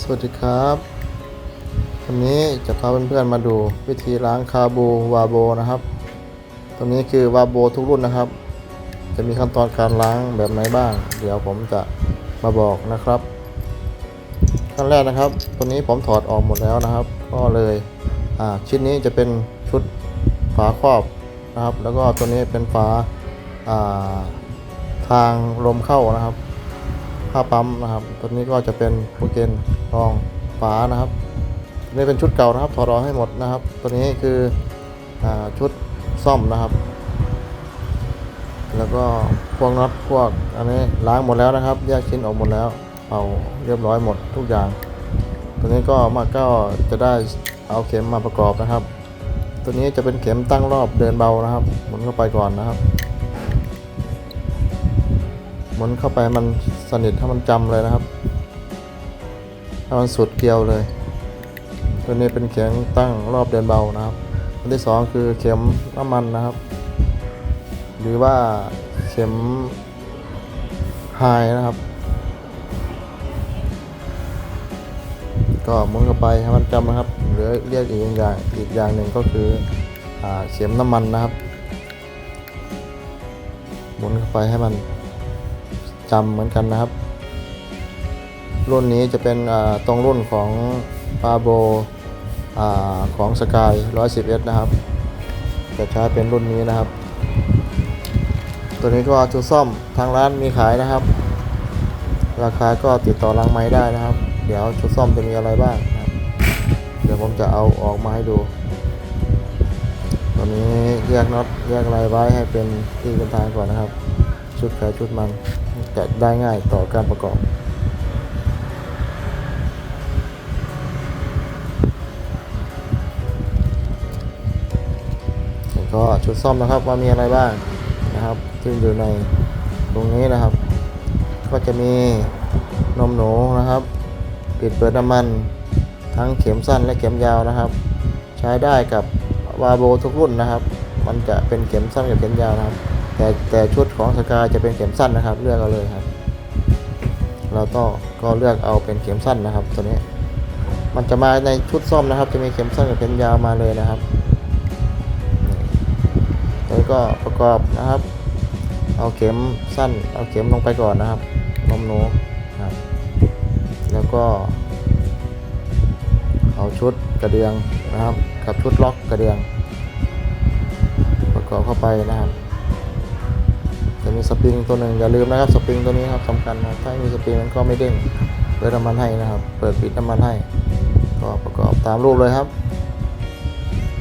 สวัสดีครับ วันนี้จะพาเพื่อนๆมาดูวิธีล้างคาบูวาโบนะครับ ตัวนี้คือวาโบทุกรุ่นนะครับ จะมีขั้นตอนการล้างแบบไหนบ้าง เดี๋ยวผมจะมาบอกนะครับ ขั้นแรกนะครับ ตัวนี้ผมถอดออกหมดแล้วนะครับ ก็เลยชิ้นนี้จะเป็นชุดฝาครอบนะครับ แล้วก็ตัวนี้เป็นฝาาทางลมเข้านะครับ ผ้าปั๊มนะครับ ตัวนี้ก็จะเป็นโปรเกนรองฝานะครับนี้เป็นชุดเก่านะครับถอดออกให้หมดนะครับ ตัวนี้คืออชุดซ่อมนะครับ แล้วก็พวกน็อตพวกอันนี้ล้างหมดแล้วนะครับ แยกชิ้นออกหมดแล้วเป่าเรียบร้อยหมดทุกอย่าง ตัวนี้ก็มาก็จะได้เอาเข็มมาประกอบนะครับ ตัวนี้จะเป็นเข็มตั้งรอบเดินเบานะครับหมุนเข้าไปก่อนนะครับ หมุนเข้าไปมันสนิทให้มันจำเลยนะครับให้มันสุดเกลียวเลย ตัวนี้เป็นเข็มตั้งรอบเดินเบานะครับอันที่สองคือเข็มน้ำมันนะครับ หรือว่าเข็มไฮนะครับ ก็หมุนเข้าไปให้มันจำนะครับ หรือเรียกอีกอย่างอีกอย่างหนึ่งก็คืออเข็มน้ำมันนะครับ หมุนเข้าไปให้มัน จำเหมือนกันนะครับ รุ่นนี้จะเป็นตรงรุ่นของปาโบของสกาย110 s นะครับ จะใช้เป็นรุ่นนี้นะครับ ตัวนี้ก็ชุดซ่อมทางร้านมีขายนะครับ ราคาก็ติดต่อรังไม้ได้นะครับ เดี๋ยวชุดซ่อมจะมีอะไรบ้างนะครับ เดี๋ยวผมจะเอาออกมาให้ดูตัวนี้แยกน็อตแยกอะไรไว้ให้เป็นที่เป็นทางก่อนนะครับ ชุดใครชุดมัน จะได้ง่ายต่อการประกอบแล้วก็ชุดซ่อมนะครับว่ามีอะไรบ้างนะครับที่อยู่ในตรงนี้นะครับ ก็จะมีนมหนูนะครับ ปิดเปิดน้ำมัน ทั้งเข็มสั้นและเข็มยาวนะครับ ใช้ได้กับวาโบทุกรุ่นนะครับ มันจะเป็นเข็มสั้นกับเข็มยาวนะครับ แต่แต่ชุดของสกายจะเป็นเข็มสั้นนะครับ เลือกเอาเลยครับเราต้องก็เลือกเอาเป็นเข็มสั้นนะครับ ตัวนี้ มันจะมาในชุดซ่อมนะครับ จะมีเข็มสั้นกับเข็มยาวมาเลยนะครับแล้วก็ประกอบนะครับ เอาเข็มสั้น เอาเข็มลงไปก่อนนะครับนมหนูนะครับ แล้วก็ เอาชุดกระเดียงนะครับ กับชุดล็อกกระเดียง ประกอบเข้าไปนะครับ จะมีสปริงตัวหนึ่งอย่าลืมนะครับสปริงตัวนี้ครับสำคัญนะถ้ามีสปริงมันก็ไม่เด้งเปิดน้ำมันให้นะครับ เปิดปิดน้ำมันให้ ก็ประกอบตามรูปเลยครับ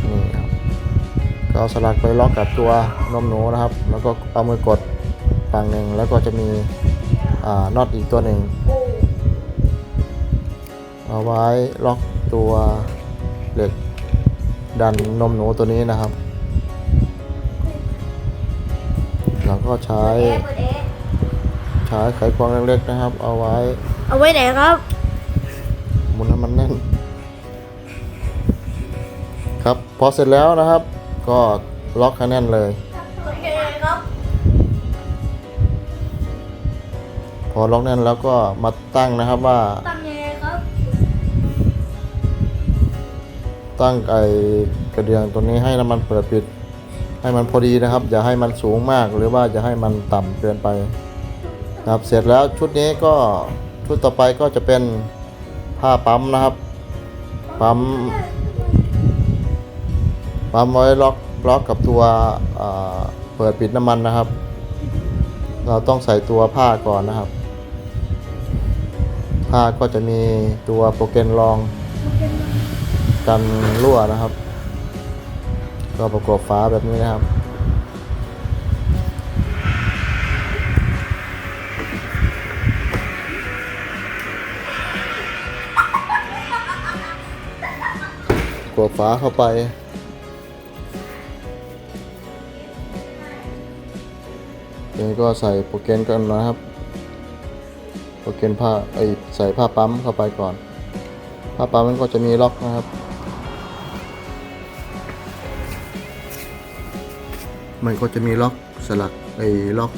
นี่ครับก็เอาสลักไปล็อกกับตัวนมหนูนะครับ แล้วก็เอามือกดฝั่งหนึ่งแล้วก็จะมีอ่าน็อตอีกตัวหนึ่งเอาไว้ล็อกตัวเหล็กดันนมหนูตัวนี้นะครับ ก็ใช้ใช้ไขควงเล็กๆนะครับ เอาไว้ เอาไว้ไหนครับหมุนให้มันแน่น ครับพอเสร็จแล้วนะครับ ก็ล็อกให้แน่นเลยโอเคครับพอล็อกแน่นแล้วก็มาตั้งนะครับว่า ตั้งยังไงครับ ตั้งไอ้กระเดียงตัวนี้ให้น้ำมันเปิดปิด ให้มันพอดีนะครับ อย่าให้มันสูงมากหรือว่าอย่าให้มันต่ำเกินไปนะครับเสร็จแล้วชุดนี้ก็ชุดต่อไปก็จะเป็นผ้าปั๊มนะครับปั๊มปั๊มไว้ล็อกล็อกกับตัวเปิดปิดน้ำมันนะครับ เราต้องใส่ตัวผ้าก่อนนะครับ ผ้าก็จะมีตัวโปรเกนรองกันรั่วนะครับ ก็ประกอบฝาแบบนี้นะครับกดฝาเข้าไปทีนี้ก็ใส่โปรแกรมกันนะครับ โปรแกรมผ้าไอใส่ผ้าปั๊มเข้าไปก่อน ผ้าปั๊มมันก็จะมีล็อกนะครับ มันก็จะมีล็อกสลักไอ้ล็อก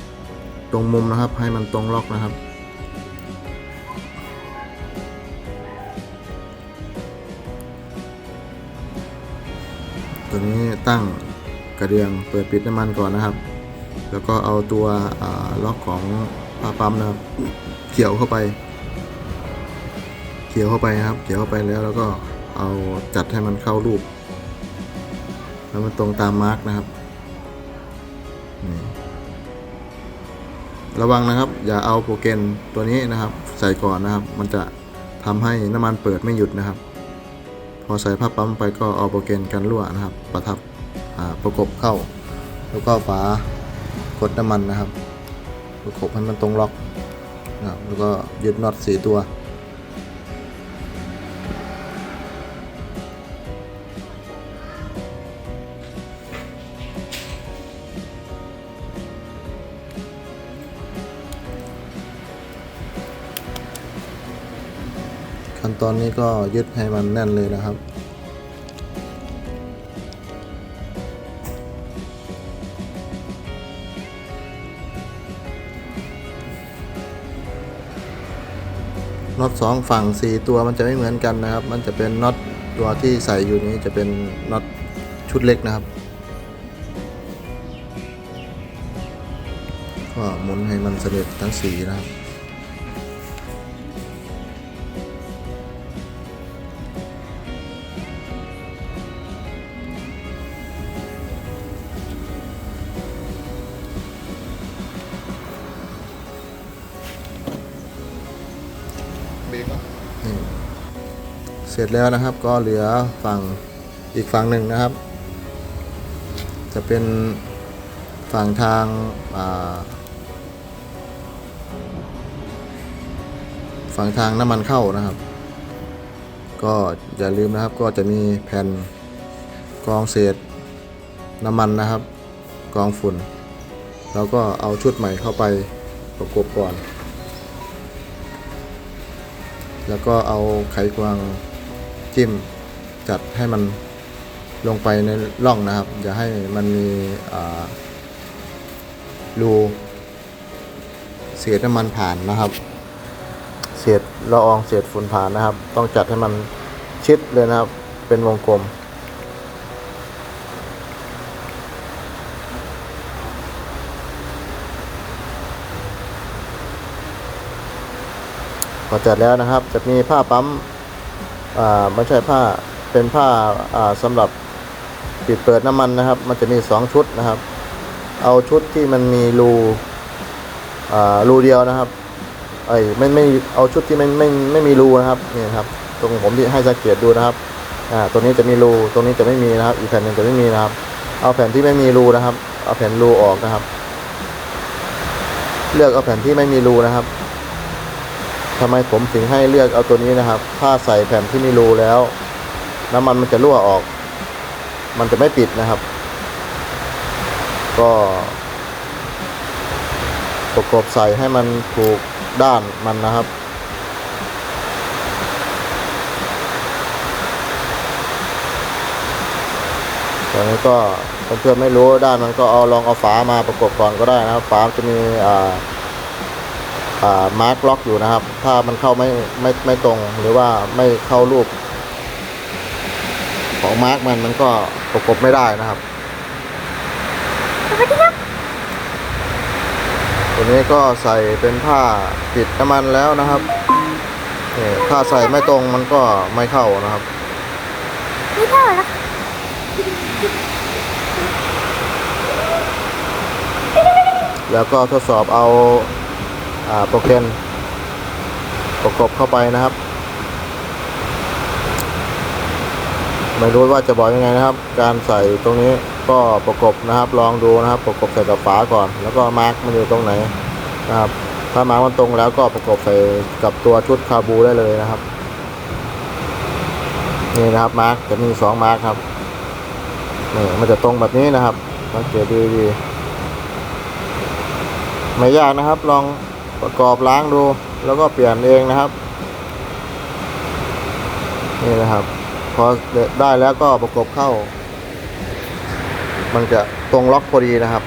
ตรงมุมนะครับ ให้มันตรงล็อกนะครับ ตัวนี้ตั้งกระเดียงเปิดปิดน้ำมันก่อนนะครับ แล้วก็เอาตัวล็อกของปลาปั๊มนะครับเขี่ยเข้าไปเขี่ยเข้าไปนะครับเขี่ยเข้าไปแล้วแล้วก็เอาจัดให้มันเข้ารูป แล้วมันตรงตามมาร์กนะครับ ระวังนะครับ อย่าเอาโปรแกรมตัวนี้นะครับ ใส่ก่อนนะครับ มันจะทำให้น้ำมันเปิดไม่หยุดนะครับ พอใส่ผ้าปั๊มไปก็เอาโปรแกรมกันรั่วนะครับ ประทับประกบเข้า แล้วก็ฝากดน้ำมันนะครับ ประกบให้มันตรงล็อกนะครับแล้วก็ยึดน็อตสี่ตัว ขั้นตอนนี้ก็ยึดให้มันแน่นเลยนะครับ น็อตสองฝั่งสี่ตัวมันจะไม่เหมือนกันนะครับ มันจะเป็นน็อตตัวที่ใส่อยู่นี้จะเป็นน็อตชุดเล็กนะครับ ก็หมุนให้มันสนิททั้งสีนะครับ เสร็จแล้วนะครับก็เหลือฝั่งอีกฝั่งหนึ่งนะครับ จะเป็นฝั่งทางฝั่งทางน้ำมันเข้านะครับ ก็อย่าลืมนะครับก็จะมีแผ่นกองเศษน้ำมันนะครับ กองฝุ่น แล้วก็เอาชุดใหม่เข้าไปประกบก่อน แล้วก็เอาไขควง จิ้มจัดให้มันลงไปในร่องนะครับ อย่าให้มันมีรูเศษน้ำมันผ่านนะครับ เศษละอองเศษฝุ่นผ่านนะครับ ต้องจัดให้มันชิดเลยนะครับ เป็นวงกลม พอจัดแล้วนะครับ จะมีผ้าปั๊ม ไม่ใช่ผ้าเป็นผ้าอ่าสำหรับปิดเปิดน้ำมันนะครับ มันจะมีสองชุดนะครับ เอาชุดที่มันมีรูรูเดียวนะครับไอ้ยไม่ไม่เอาชุดที่ไม่ไม่ไม่มีรูนะครับนี่ครับ ตรงผมที่ให้สังเกตดูนะครับอ่าตัวนี้จะมีรูตรงนี้จะไม่มีนะครับ อีกแผ่นหนึ่งจะไม่มีนะครับ เอาแผ่นที่ไม่มีรูนะครับ เอาแผ่นรูออกนะครับ เลือกเอาแผ่นที่ไม่มีรูนะครับ ทำไมผมถึงให้เลือกเอาตัวนี้นะครับ ถ้าใส่แผ่นที่มีรูแล้ว น้ำมันมันจะรั่วออก มันจะไม่ปิดนะครับ ก็ประกบใส่ให้มันถูกด้านมันนะครับตอนนี้ก็เพื่อนๆไม่รู้ด้านมันก็เอาลองเอาฝามาประกบก่อนก็ได้นะครับฝาจะมีอ่าอ่า มาร์กล็อกอยู่นะครับ ถ้ามันเข้าไม่ไม่ไม่ตรงหรือว่าไม่เข้ารูป ของมาร์กมันมันก็ประกบไม่ได้นะครับตัวนี้ก็ใส่เป็นผ้าปิดน้ำมันแล้วนะครับนี่ถ้าใส่ไม่ตรงมันก็ไม่เข้านะครับไม่เท่าแล้วแล้วก็ทดสอบเอาอ่า โปรแกรมประกบเข้าไปนะครับ ไม่รู้ว่าจะบอกยังไงนะครับ การใส่ตรงนี้ก็ประกบนะครับ ลองดูนะครับ ประกบใส่กับฝาก่อน แล้วก็มาร์กมันอยู่ตรงไหนนะครับ ถ้ามาร์กมันตรงแล้วก็ประกบใส่กับตัวชุดคาบูได้เลยนะครับนี่นะครับมาร์กจะมีสองมาร์กครับนี่มันจะตรงแบบนี้นะครับสังเกตดูดีๆไม่ยากนะครับ ลอง ประกอบล้างดู แล้วก็เปลี่ยนเองนะครับ นี่นะครับ พอได้แล้วก็ประกบเข้า มันจะตรงล็อกพอดีนะครับ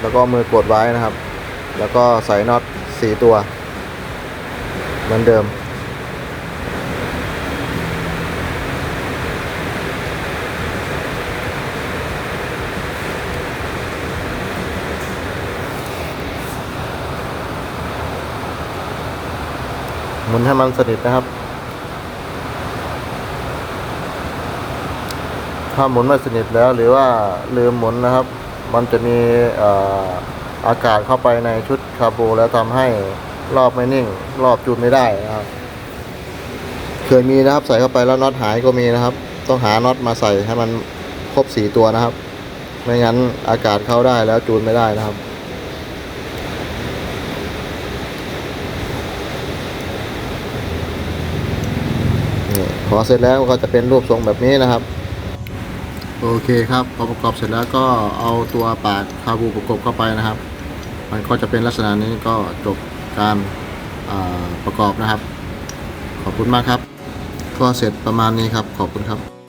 แล้วก็มือกดไว้นะครับ แล้วก็ใส่น็อตสี่ตัว เหมือนเดิม หมุนให้มันสนิทนะครับ ถ้าหมุนไม่สนิทแล้วหรือว่าลืมหมุนนะครับ มันจะมีเอ่ออากาศเข้าไปในชุดคาบูแล้วทำให้รอบไม่นิ่ง รอบจูนไม่ได้นะครับ เคยมีนะครับใส่เข้าไปแล้วน็อตหายก็มีนะครับ ต้องหาน็อตมาใส่ให้มันครบสี่ตัวนะครับ ไม่งั้นอากาศเข้าได้แล้วจูนไม่ได้นะครับ นี่ พอเสร็จแล้วก็จะเป็นรูปทรงแบบนี้นะครับ โอเคครับพอประกอบเสร็จแล้วก็เอาตัวปากคาบูประกบเข้าไปนะครับ มันก็จะเป็นลักษณะนี้ก็จบการประกอบนะครับ ขอบคุณมากครับก็เสร็จประมาณนี้ครับขอบคุณครับ